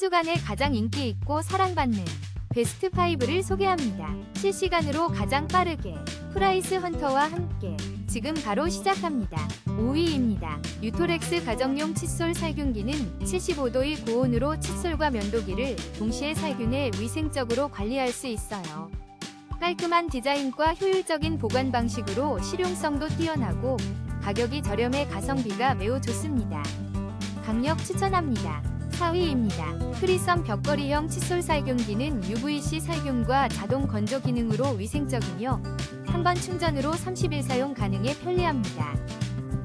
주간에 가장 인기 있고 사랑받는 베스트 5를 소개합니다. 실시간으로 가장 빠르게 프라이스 헌터와 함께 지금 바로 시작합니다. 5위입니다. 유토렉스 가정용 칫솔 살균기는 75도의 고온으로 칫솔과 면도기를 동시에 살균해 위생적으로 관리할 수 있어요. 깔끔한 디자인과 효율적인 보관 방식으로 실용성도 뛰어나고 가격이 저렴해 가성비가 매우 좋습니다. 강력 추천합니다. 4위입니다. 크리썸 벽걸이형 칫솔 살균기는 UVC 살균과 자동 건조 기능으로 위생적이며 한 번 충전으로 30일 사용 가능해 편리합니다.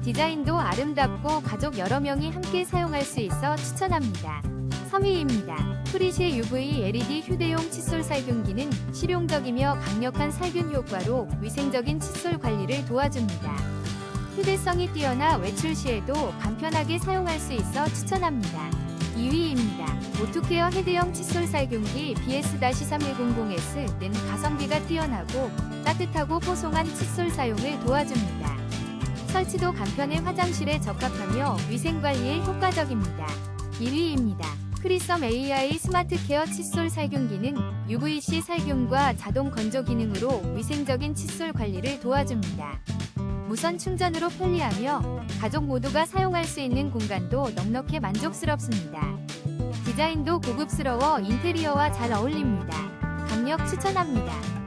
디자인도 아름답고 가족 여러 명이 함께 사용할 수 있어 추천합니다. 3위입니다. 프리시 UV LED 휴대용 칫솔 살균기는 실용적이며 강력한 살균 효과로 위생적인 칫솔 관리를 도와줍니다. 휴대성이 뛰어나 외출 시에도 간편하게 사용할 수 있어 추천합니다. 2위입니다. 오투케어 헤드형 칫솔 살균기 BS-3100S는 가성비가 뛰어나고 따뜻하고 포송한 칫솔 사용을 도와줍니다. 설치도 간편해 화장실에 적합하며 위생관리에 효과적입니다. 1위입니다. 크리썸 AI 스마트 케어 칫솔 살균기는 UVC 살균과 자동 건조 기능으로 위생적인 칫솔 관리를 도와줍니다. 무선 충전으로 편리하며 가족 모두가 사용할 수 있는 공간도 넉넉해 만족스럽습니다. 디자인도 고급스러워 인테리어와 잘 어울립니다. 강력 추천합니다.